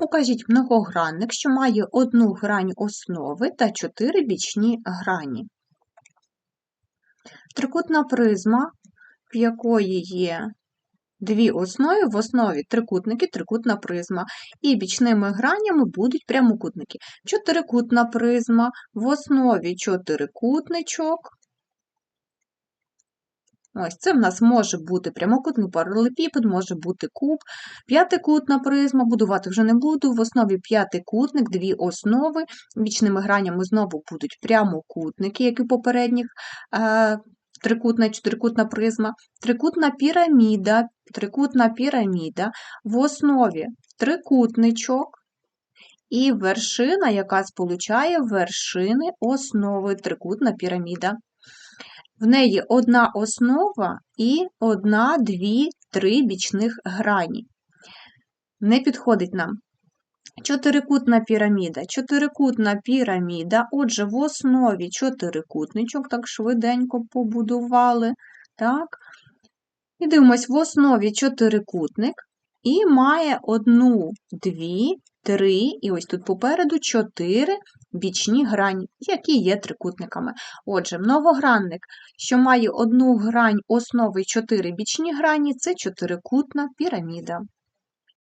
Укажіть многогранник, що має одну грань основи та чотири бічні грані. Трикутна призма, в якої є дві основи, в основі трикутники, трикутна призма, і бічними гранями будуть прямокутники. Чотирикутна призма, в основі чотирикутничок. Ось це в нас може бути прямокутний паралелепіпед, може бути куб, п'ятикутна призма, будувати вже не буду. В основі п'ятикутник, дві основи. Бічними гранями знову будуть прямокутники, як і у попередніх е, трикутна і чотирикутна призма, трикутна піраміда, трикутна піраміда, в основі трикутничок і вершина, яка сполучає вершини основи трикутна піраміда. В неї одна основа і одна, дві, три бічних грані. Не підходить нам. Чотирикутна піраміда. Чотирикутна піраміда, отже, в основі чотирикутничок, так швиденько побудували. Так. І дивимось, в основі чотирикутник і має одну, дві, три, і ось тут попереду чотири бічні грані, які є трикутниками. Отже, многогранник, що має одну грань основи і чотири бічні грані, це чотирикутна піраміда.